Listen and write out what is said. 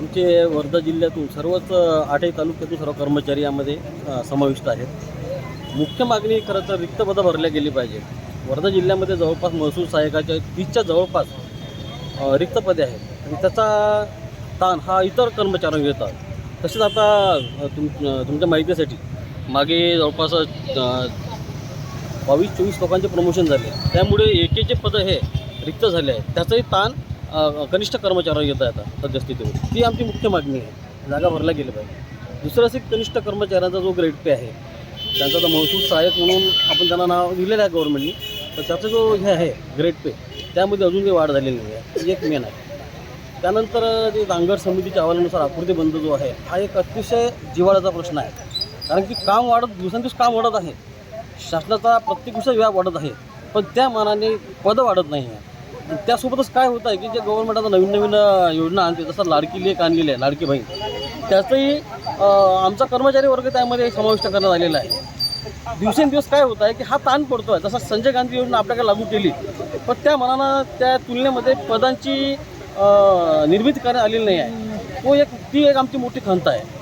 आमचे वर्धा जिल्ह्यातून सर्वच आठही तालुक्यातून सर्व कर्मचारी यामध्ये समाविष्ट आहेत. मुख्य मागणी खरं तर रिक्त पदं भरल्या गेली पाहिजे वर्धा जिल्ह्यामध्ये जवळपास महसूल सहाय्यकाच्या तीसच्या जवळपास रिक्त पदे आहेत. आणि त्याचा ताण हा इतर कर्मचाऱ्यांवर येतात तसेच आता तुम तुमच्या माहितीसाठी मागे जवळपास बावीस चोवीस लोकांचे प्रमोशन झाले. त्यामुळे एकेचे पदं हे रिक्त झाले आहेत. त्याचाही ताण कनिष्ठ कर्मचाऱ्यांवर येत आहेत सद्यस्थितीवर. ती आमची मुख्य मागणी आहे. जागा भरल्या गेली पाहिजे. दुसरं असे कनिष्ठ कर्मचाऱ्यांचा जो ग्रेड पे आहे त्यांचा तर महसूल सहाय्यक म्हणून आपण त्यांना नाव दिलेलं आहे गव्हर्नमेंटनी तर त्याचा जो हे आहे ग्रेड पे त्यामध्ये अजून काही वाढ झालेली नाही आहे. एक मेन आहे. त्यानंतर जे नांगर समितीच्या अहवालानुसार आकृती बंद जो आहे हा एक अतिशय जिव्हाळ्याचा प्रश्न आहे. कारण की काम वाढत दिवसांदिवस काम वाढत आहे. शासनाचा प्रत्येक दिवसा व्याप वाढत आहे. पण त्या मानाने पदं वाढत नाही आहे. त्यासोबतच काय होत आहे की जे गव्हर्नमेंट आता नवीन नवीन योजना आणते जसं लाडकी लेख आणलेली आहे लाडकी बहीण. त्याचंही आमचा कर्मचारी वर्ग त्यामध्ये समाविष्ट करण्यात आलेला आहे. दिवसेंदिवस काय होत आहे की हा ताण पडतो आहे जसं संजय गांधी योजना आपल्याकडे लागू केली पण त्या मनानं त्या तुलनेमध्ये पदांची निर्मिती करण्यात आलेली नाही आहे. तो एक ती एक आमची मोठी खंत आहे.